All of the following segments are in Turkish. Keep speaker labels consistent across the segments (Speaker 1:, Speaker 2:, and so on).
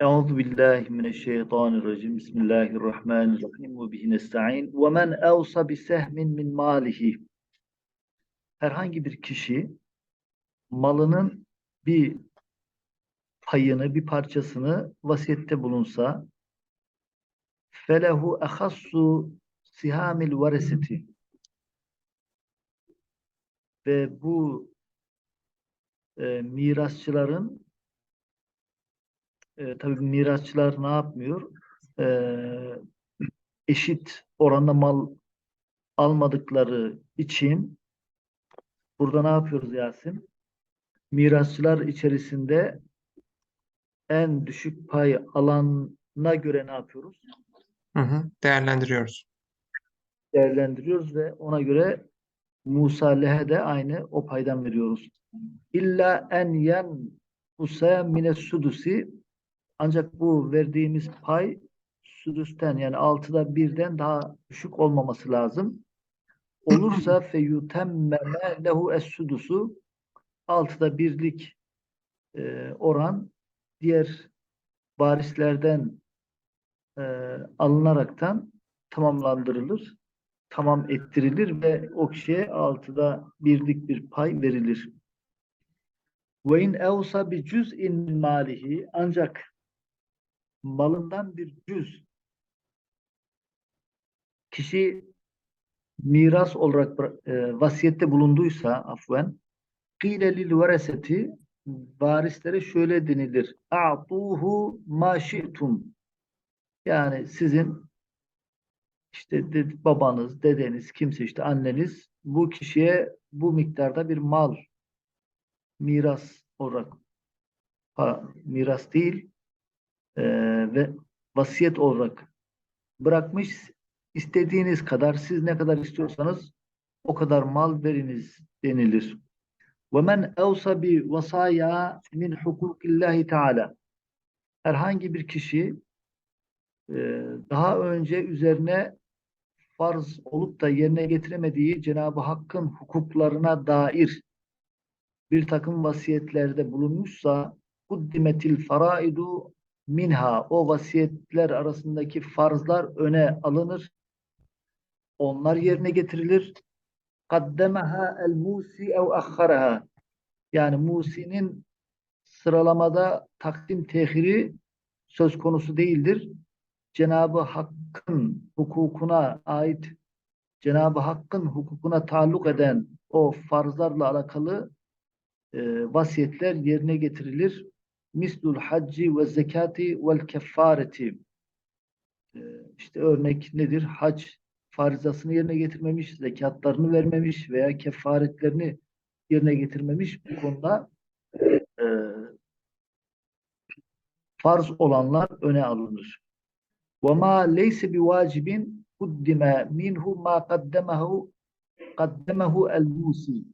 Speaker 1: Euzu billahi mineşşeytanirracim. Bismillahirrahmanirrahim. Ve bihi nestaîn. Ve men evsa bi sehmin min malihi. Herhangi bir kişi malının bir payını, bir parçasını vasiyette bulunsa felehu ehassu sihamil vareseti ve bu e, mirasçıların e, tabii mirasçılar ne yapmıyor? E, eşit oranda mal almadıkları için burada ne yapıyoruz Yasin? Mirasçılar içerisinde en düşük pay alana göre ne yapıyoruz?
Speaker 2: Hı hı, değerlendiriyoruz.
Speaker 1: Değerlendiriyoruz ve ona göre Musa Lehe de aynı o paydan veriyoruz. İlla en yen use mine sudusi ancak bu verdiğimiz pay sudüsten yani altıda birden daha düşük olmaması lazım. Olursa feyutemmeme lehu es sudusu altıda birlik e, oran diğer varislerden e, alınaraktan tamamlandırılır, tamam ettirilir ve o kişiye altıda birlik bir pay verilir. Ve in evsa bi cüz'in malihi ancak malından bir cüz kişi miras olarak e, vasiyette bulunduysa afven kîle lil vereseti varislere şöyle denilir. A'tuhu ma şi'tum yani sizin işte de, babanız, dedeniz, kimse işte anneniz bu kişiye bu miktarda bir mal miras olarak miras değil e, ve vasiyet olarak bırakmış istediğiniz kadar siz ne kadar istiyorsanız o kadar mal veriniz denilir. وَمَنْ اَوْسَ بِوَصَايَا min hukukillahi Teala Herhangi bir kişi e, daha önce üzerine farz olup da yerine getiremediği Cenab-ı Hakk'ın hukuklarına dair bir takım vasiyetlerde bulunmuşsa kuddimetil faraidu minha o vasiyetler arasındaki farzlar öne alınır. Onlar yerine getirilir. Kaddemeha el musi ev ahharaha yani Musi'nin sıralamada takdim tehiri söz konusu değildir. Cenab-ı Hakk'ın hukukuna ait Cenab-ı Hakk'ın hukukuna taalluk eden o farzlarla alakalı e, vasiyetler yerine getirilir Mislul hacci ve zekati vel keffareti. E, işte örnek nedir? Hac farizasını yerine getirmemiş, zekatlarını vermemiş veya kefaretlerini yerine getirmemiş. Bu konuda e, farz olanlar öne alınır. وَمَا لَيْسَ بِوَاجِبٍ قُدِّمَ مِنْهُ مَا قَدَّمَهُ قَدَّمَهُ الْمُوسِي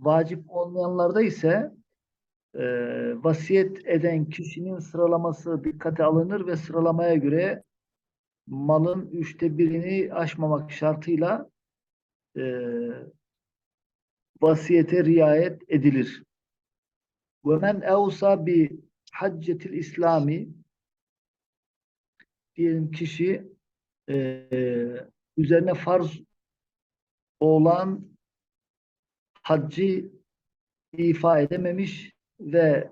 Speaker 1: Vacip olmayanlarda ise e, vasiyet eden kişinin sıralaması dikkate alınır ve sıralamaya göre malın üçte birini aşmamak şartıyla e, vasiyete riayet edilir. Ve men evsa bi haccetil İslami diyelim kişi e, üzerine farz olan haccı ifa edememiş ve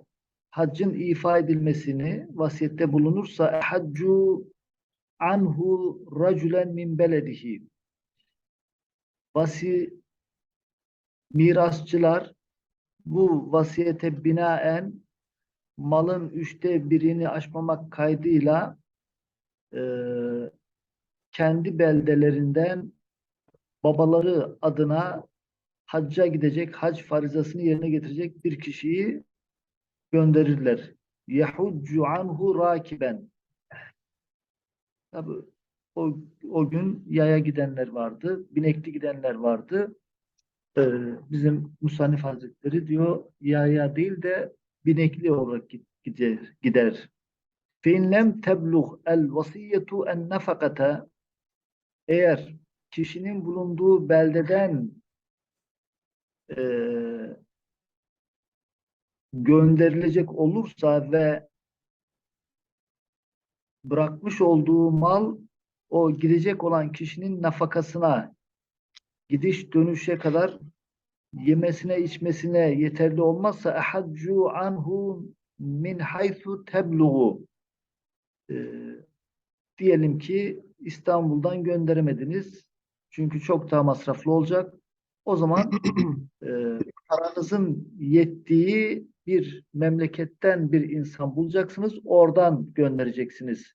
Speaker 1: haccın ifa edilmesini vasiyette bulunursa haccu anhu raculen min beledihi. Vasi mirasçılar bu vasiyete binaen malın üçte birini aşmamak kaydıyla e, kendi beldelerinden babaları adına hacca gidecek, hac farizasını yerine getirecek bir kişiyi gönderirler. Yahudcu anhu rakiben. Tabi o, o gün yaya gidenler vardı, binekli gidenler vardı. Ee, bizim Musannif Hazretleri diyor yaya değil de binekli olarak gider. gider. فَاِنْ لَمْ تَبْلُغْ الْوَصِيَّةُ اَنْنَفَقَةَ Eğer kişinin bulunduğu beldeden e, gönderilecek olursa ve bırakmış olduğu mal o gidecek olan kişinin nafakasına gidiş dönüşe kadar yemesine içmesine yeterli olmazsa ehaccu anhu min haythu tebluğu diyelim ki İstanbul'dan gönderemediniz çünkü çok daha masraflı olacak. O zaman e, paranızın yettiği bir memleketten bir insan bulacaksınız. Oradan göndereceksiniz.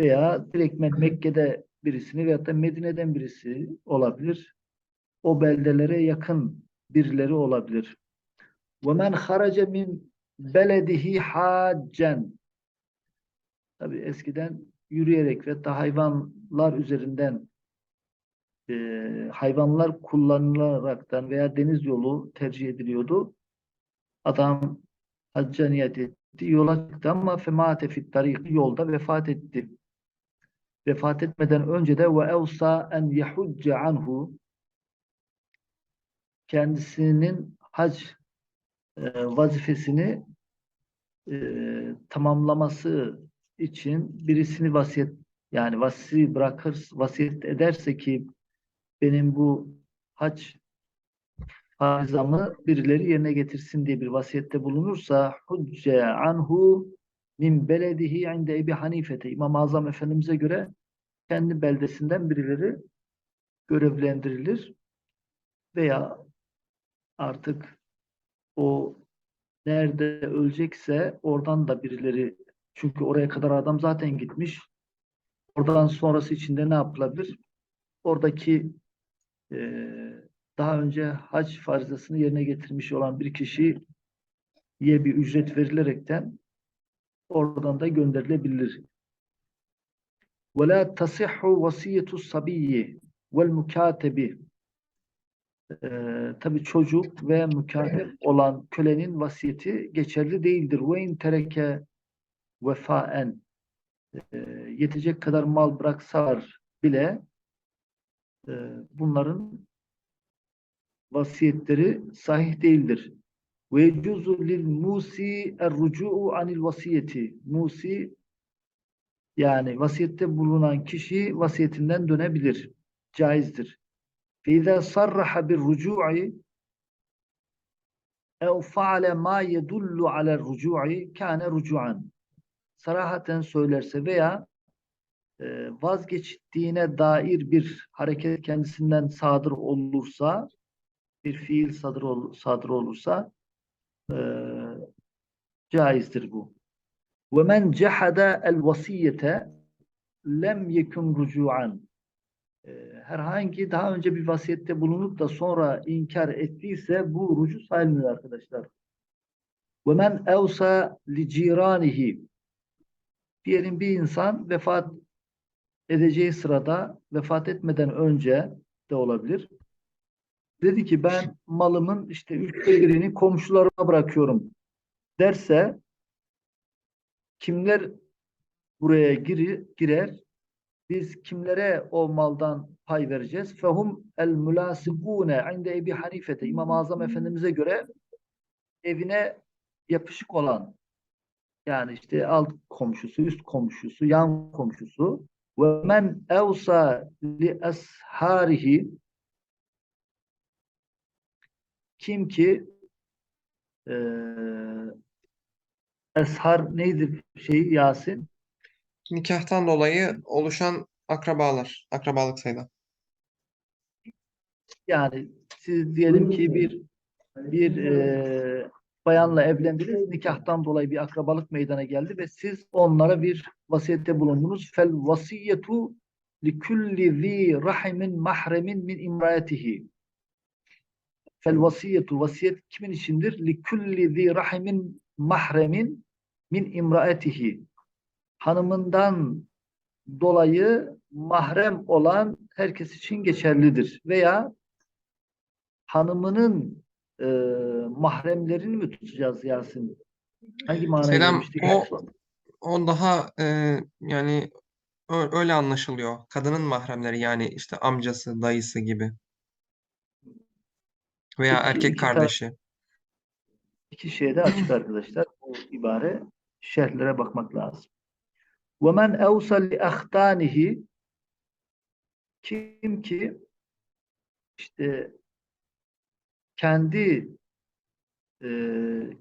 Speaker 1: Veya direkt Mekke'de birisini veyahut da Medine'den birisi olabilir. O beldelere yakın birileri olabilir. وَمَنْ خَرَجَ مِنْ بَلَدِهِ حَاجًا Tabii eskiden yürüyerek ve da hayvanlar üzerinden e, hayvanlar kullanılaraktan veya deniz yolu tercih ediliyordu. Adam hacca niyet etti, yola çıktı ama femate fit tariki yolda vefat etti. Vefat etmeden önce de ve evsa en yahudce anhu kendisinin hac e, vazifesini e, tamamlaması için birisini vasiyet yani vasi bırakır vasiyet ederse ki benim bu hac farzamı birileri yerine getirsin diye bir vasiyette bulunursa hucce anhu min beledihi inde Ebi Hanifete İmam Azam Efendimiz'e göre kendi beldesinden birileri görevlendirilir veya artık o nerede ölecekse oradan da birileri çünkü oraya kadar adam zaten gitmiş. Oradan sonrası için de ne yapılabilir? Oradaki eee daha önce hac farzasını yerine getirmiş olan bir kişiye bir ücret verilerekten oradan da gönderilebilir. وَلَا تَصِحُّ وَصِيَّةُ الصَّبِيِّ وَالْمُكَاتَبِ Tabi çocuk ve mükatep olan kölenin vasiyeti geçerli değildir. وَاِنْ tereke vefaen yetecek kadar mal bıraksalar bile e, bunların vasiyetleri sahih değildir. Ve yecuzu lil musi er-rucu'u anil vasiyeti. Musi yani vasiyette bulunan kişi vasiyetinden dönebilir. Caizdir. Fe izâ sarraha bir rucu'i ev faale ma yedullu alel rucu'i kâne rucu'an. Sarahaten söylerse veya e, vazgeçtiğine dair bir hareket kendisinden sadır olursa bir fiil sadır, ol, sadır olursa e, caizdir bu. Cehada el vasiyete lem yekun rucuan. E, herhangi daha önce bir vasiyette bulunup da sonra inkar ettiyse bu rucu sayılmıyor arkadaşlar. Ve men evsa li ciranihi diyelim bir insan vefat edeceği sırada vefat etmeden önce de olabilir. Dedi ki ben malımın işte üçte birini komşularıma bırakıyorum derse kimler buraya giri, girer? Biz kimlere o maldan pay vereceğiz? Fehum el mülasikune inde Ebi Hanifete İmam-ı Azam Efendimiz'e göre evine yapışık olan yani işte alt komşusu, üst komşusu, yan komşusu ve men evsa li asharihi kim ki e, eshar neydi şey Yasin?
Speaker 2: Nikahtan dolayı oluşan akrabalar, akrabalık sayıda.
Speaker 1: Yani siz diyelim ki bir bir e, bayanla evlendiniz, nikahtan dolayı bir akrabalık meydana geldi ve siz onlara bir vasiyette bulundunuz. Fel vasiyetu li kulli zi rahimin mahremin min imraatihi. Fel vasiyetu vasiyet kimin içindir? Li kulli zi rahimin mahremin min imraatihi. Hanımından dolayı mahrem olan herkes için geçerlidir. Veya hanımının e, mahremlerini mi tutacağız Yasin? Hangi manaya
Speaker 2: Selam, o- O daha e, yani öyle anlaşılıyor. Kadının mahremleri yani işte amcası, dayısı gibi. Veya
Speaker 1: Peki,
Speaker 2: erkek
Speaker 1: iki tar-
Speaker 2: kardeşi.
Speaker 1: İki şeyde açık arkadaşlar. Bu ibare şerhlere bakmak lazım. وَمَنْ اَوْصَ لِأَخْتَانِهِ Kim ki işte kendi e,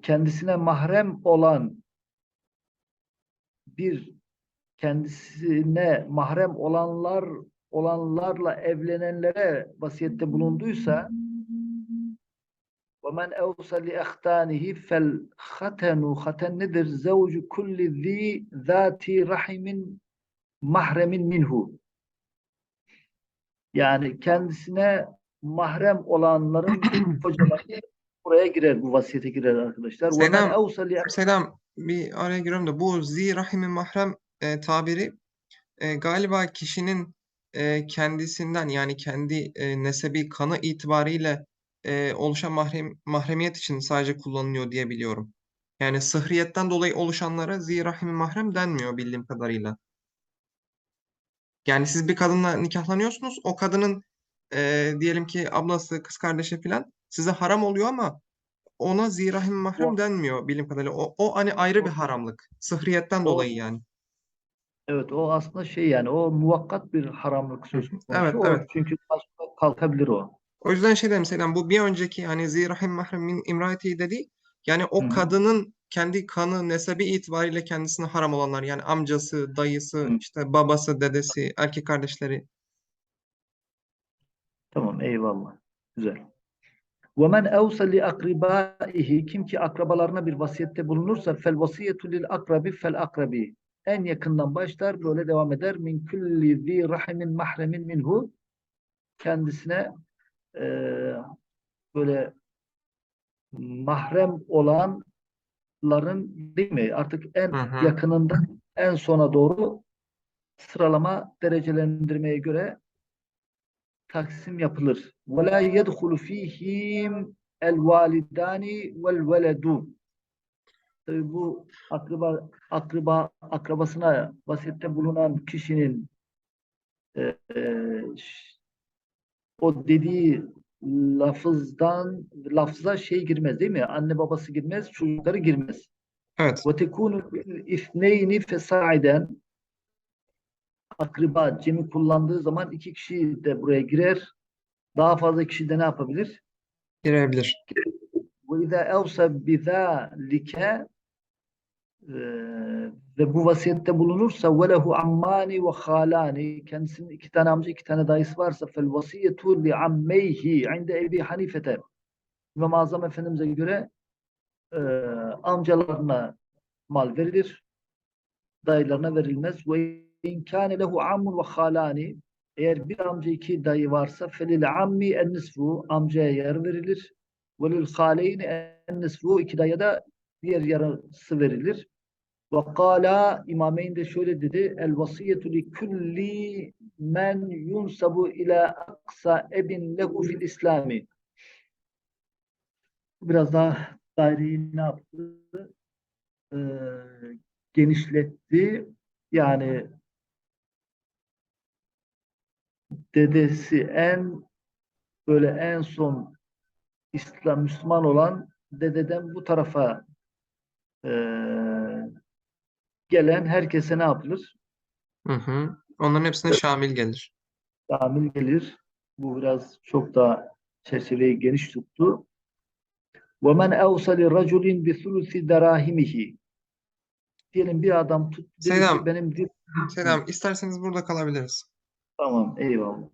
Speaker 1: kendisine mahrem olan bir kendisine mahrem olanlar olanlarla evlenenlere vasiyette bulunduysa ve men evsa li ehtanihi fel hatenu. Haten nedir? Zevcu kulli zati rahimin mahremin minhu. Yani kendisine mahrem olanların kocaları buraya girer, bu vasiyete girer arkadaşlar.
Speaker 2: Selam, selam bir araya giriyorum da bu zi rahimi mahrem e, tabiri e, galiba kişinin e, kendisinden yani kendi e, nesebi kanı itibariyle e, oluşan mahrem, mahremiyet için sadece kullanılıyor diye biliyorum. Yani sıhriyetten dolayı oluşanlara zi rahimi mahrem denmiyor bildiğim kadarıyla. Yani siz bir kadınla nikahlanıyorsunuz. O kadının e, diyelim ki ablası, kız kardeşi falan size haram oluyor ama ona zi rahimi mahrem
Speaker 1: O-
Speaker 2: denmiyor bildiğim kadarıyla. O, o hani ayrı bir haramlık. Sıhriyetten
Speaker 1: O-
Speaker 2: dolayı yani.
Speaker 1: Evet o aslında şey yani o muvakkat bir haramlık söz konusu.
Speaker 2: Evet,
Speaker 1: O
Speaker 2: evet.
Speaker 1: çünkü kalkabilir o.
Speaker 2: O yüzden şey dedim Selam bu bir önceki hani zi rahim mahrem min imraati dediği yani o
Speaker 1: Hı hı.
Speaker 2: kadının kendi kanı nesebi itibariyle kendisine haram olanlar yani amcası, dayısı,
Speaker 1: Hı.
Speaker 2: işte babası, dedesi, erkek kardeşleri.
Speaker 1: Tamam eyvallah. Güzel. وَمَنْ اَوْصَ لِأَقْرِبَائِهِ Kim ki akrabalarına bir vasiyette bulunursa fel vasiyetu lil akrabi fel akrabi. En yakından başlar böyle devam eder. Min kulli zi rahimin mahremin minhu. Kendisine eee, böyle mahrem olanların değil mi? Artık en
Speaker 2: Hı hı.
Speaker 1: yakınından en sona doğru sıralama derecelendirmeye göre taksim yapılır. وَلَا يَدْخُلُ ف۪يهِمْ الْوَالِدَانِ وَالْوَلَدُ Tabii bu akraba, akraba, akrabasına vasiyette bulunan kişinin e, e, ş- o dediği lafızdan lafza şey girmez değil mi? Anne babası girmez, çocukları girmez.
Speaker 2: Evet.
Speaker 1: Ve tekunu ifneyni fesaiden akriba cemi kullandığı zaman iki kişi de buraya girer. Daha fazla kişi de ne yapabilir?
Speaker 2: Girebilir.
Speaker 1: Ve izâ evse bizâlike ee, ve bu vasiyette bulunursa velehu ammani ve halani kendisinin iki tane amca iki tane dayısı varsa fel vasiyetu li ammeyhi inde Ebi Hanife'te İmam Azam Efendimiz'e göre e, amcalarına mal verilir dayılarına verilmez. Ve inkâne lehu ammun ve halani eğer bir amca iki dayı varsa felil ammi en nisfu amcaya yer verilir. Ve velil haleyni en nisfu iki dayıya da diğer yarısı verilir. Ve kâlâ İmameyn de şöyle dedi el vasiyetu li kulli men yunsabu ila aksa ebin lehu fil islami biraz daha daireyi ne yaptı? Ee, genişletti. Yani dedesi en böyle en son İslam Müslüman olan dededen bu tarafa e, gelen herkese ne yapılır?
Speaker 2: Hı hı. Onların hepsine şamil gelir.
Speaker 1: Kamil gelir. Bu biraz çok daha çerçeveyi geniş tuttu. وَمَنْ اَوْصَ لِرَجُلٍ بِثُلُثِ دَرَاهِمِهِ Diyelim bir adam tut dedi ki
Speaker 2: Selam.
Speaker 1: benim dir-
Speaker 2: Selam. İsterseniz burada kalabiliriz.
Speaker 1: Tamam eyvallah.